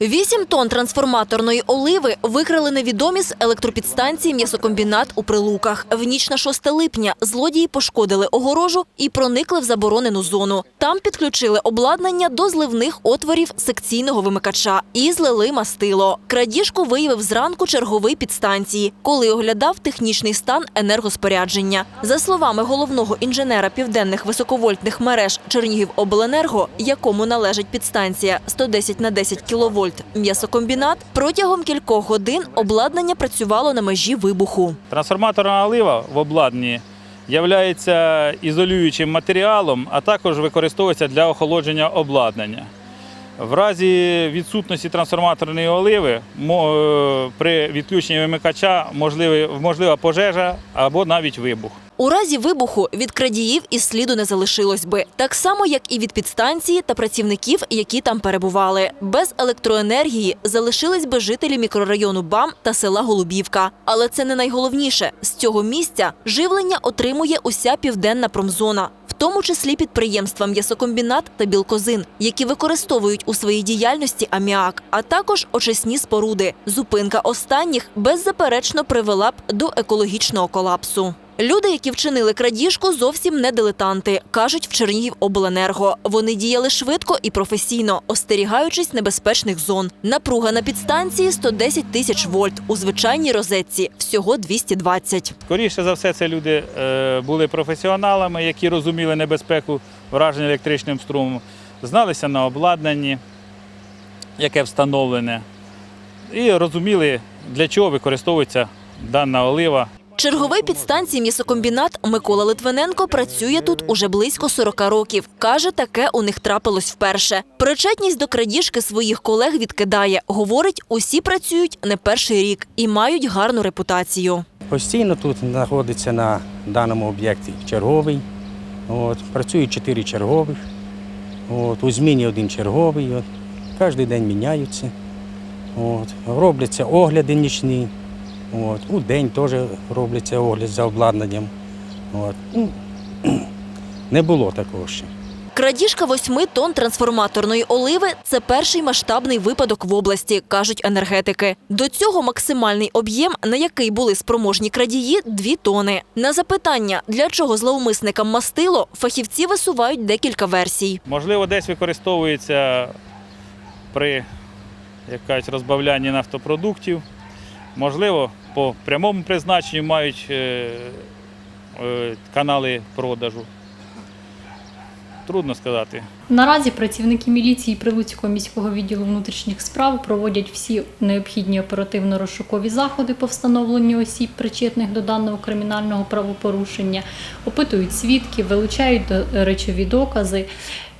Вісім тонн трансформаторної оливи викрали невідомі з електропідстанції м'ясокомбінат у Прилуках. В ніч на 6 липня злодії пошкодили огорожу і проникли в заборонену зону. Там підключили обладнання до зливних отворів секційного вимикача і злили мастило. Крадіжку виявив зранку черговий підстанції, коли оглядав технічний стан енергоспорядження. За словами головного інженера південних високовольтних мереж Чернігівобленерго, якому належить підстанція 110 на 10 кВт м'ясокомбінат, протягом кількох годин обладнання працювало на межі вибуху. Трансформаторна олива в обладнанні є ізолюючим матеріалом, а також використовується для охолодження обладнання. В разі відсутності трансформаторної оливи е, при відключенні вимикача можлива пожежа або навіть вибух. У разі вибуху від крадіїв і сліду не залишилось би, так само як і від підстанції та працівників, які там перебували. Без електроенергії залишились би жителі мікрорайону БАМ та села Голубівка. Але це не найголовніше. З цього місця живлення отримує уся південна промзона. Тому числі підприємства м'ясокомбінат та білкозин, які використовують у своїй діяльності аміак, а також очисні споруди. Зупинка останніх беззаперечно привела б до екологічного колапсу. Люди, які вчинили крадіжку, зовсім не дилетанти, кажуть в Чернігівобленерго. Вони діяли швидко і професійно, остерігаючись небезпечних зон. Напруга на підстанції 110 тисяч вольт, у звичайній розетці всього 220. Скоріше за все, це люди е, були професіоналами, які розуміли небезпеку враження електричним струмом, зналися на обладнанні, яке встановлене, і розуміли, для чого використовується дана олива. Черговий підстанції м'ясокомбінат Микола Литвиненко працює тут уже близько 40 років. Каже, таке у них трапилось вперше. Причетність до крадіжки своїх колег відкидає. Говорить, усі працюють не перший рік і мають гарну репутацію. Постійно тут знаходиться на даному об'єкті черговий. От, працюють чотири чергових. От, у зміні один черговий. От, кожен день міняються. От, робляться огляди нічні. От, у день теж робляться огляд за обладнанням. От, ну, не було такого ще. Крадіжка восьми тонн трансформаторної оливи це перший масштабний випадок в області, кажуть енергетики. До цього максимальний об'єм, на який були спроможні крадії, дві тони. На запитання, для чого зловмисникам мастило, фахівці висувають декілька версій. Можливо, десь використовується при якась розбавлянні нафтопродуктів. Можливо, по прямому призначенню мають е, е, канали продажу. Трудно сказати. Наразі працівники міліції Прилуцького міського відділу внутрішніх справ проводять всі необхідні оперативно-розшукові заходи по встановленню осіб, причетних до даного кримінального правопорушення, опитують свідків, вилучають речові докази.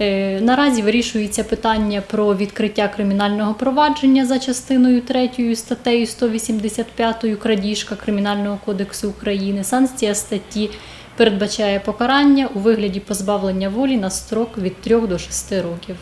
Е, Наразі вирішується питання про відкриття кримінального провадження за частиною 3 статтею 185 крадіжка Кримінального кодексу України. Санкція статті передбачає покарання у вигляді позбавлення волі на строк від 3 до 6 років.